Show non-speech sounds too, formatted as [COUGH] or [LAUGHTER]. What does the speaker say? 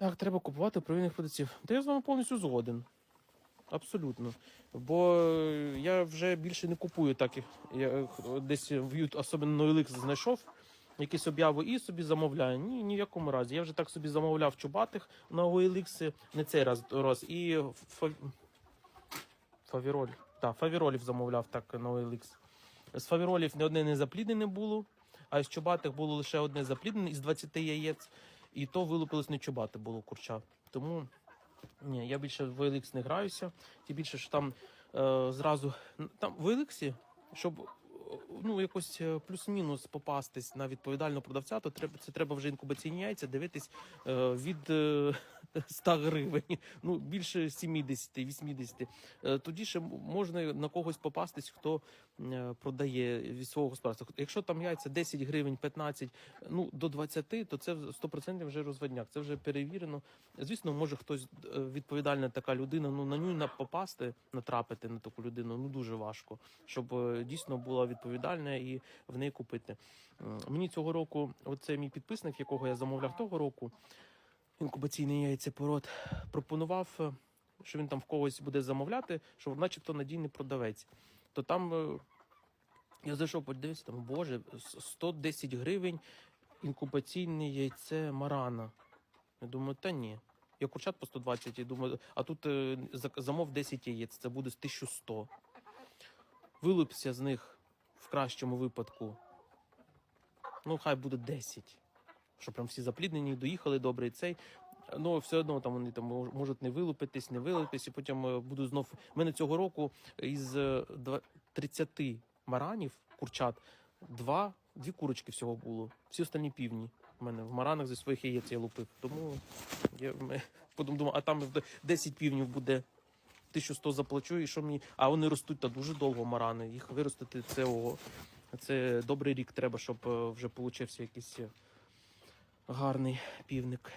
Так, треба купувати провільних продавців. Та я з вами повністю згоден. Абсолютно. Бо е, я вже більше не купую так. Я е, десь в Ют, особливо OLX знайшов якісь обяви і собі замовляю. Ні, ні в якому разі. Я вже так собі замовляв чубатих на OLX, не цей раз, раз. І фа... фавіроль. Так, фавіролів замовляв так на OLX. З фавіролів не одне не запліднене було, а з чубатих було лише одне запліднене із 20 яєць. І то вилупилось не чубати було курча. Тому ні, я більше в OLX не граюся. Тим більше, що там е, зразу там в OLX, щоб е, ну, якось е, плюс-мінус попастись на відповідального продавця, то треба це треба вже інкубаційні яйця дивитись е, від е, [LAUGHS] 100 гривень, ну більше 70-80. Е, тоді ще можна на когось попастись, хто е, продає від свого господарства. Якщо там яйця 10 гривень, 15, ну до 20, то це 100% вже розводняк. Це вже перевірено. Звісно, може хтось е, відповідальна така людина. Ну на ню попасти, натрапити на таку людину. Ну дуже важко, щоб дійсно була відповідальна і в неї купити. Мені цього року, оце мій підписник, якого я замовляв того року, інкубаційний яйцепород, пропонував, е, що він там в когось буде замовляти, що начебто надійний продавець. То там е, я зайшов, подивився, там, боже, 110 гривень інкубаційне яйце Марана. Я думаю, та ні. Я курчат по 120 і думаю, а тут е, замов 10 яєць, це буде 1100. Вилупся з них в кращому випадку. Ну, хай буде 10. Що прям всі запліднені, доїхали добре і цей. Ну, все одно там вони там мож- можуть не вилупитись, не вилупитись, і потім е, буду знов. У мене цього року із е, 30 маранів, курчат, два, дві курочки всього було. Всі останні півні. У мене в маранах зі своїх яєць я лупив. Тому я [LAUGHS] потім думав, а там 10 півнів буде. 1100 заплачу, і що мені. А вони ростуть та дуже довго марани. Їх виростити це ого. Це добрий рік треба, щоб е, вже получився якийсь е, гарний півник.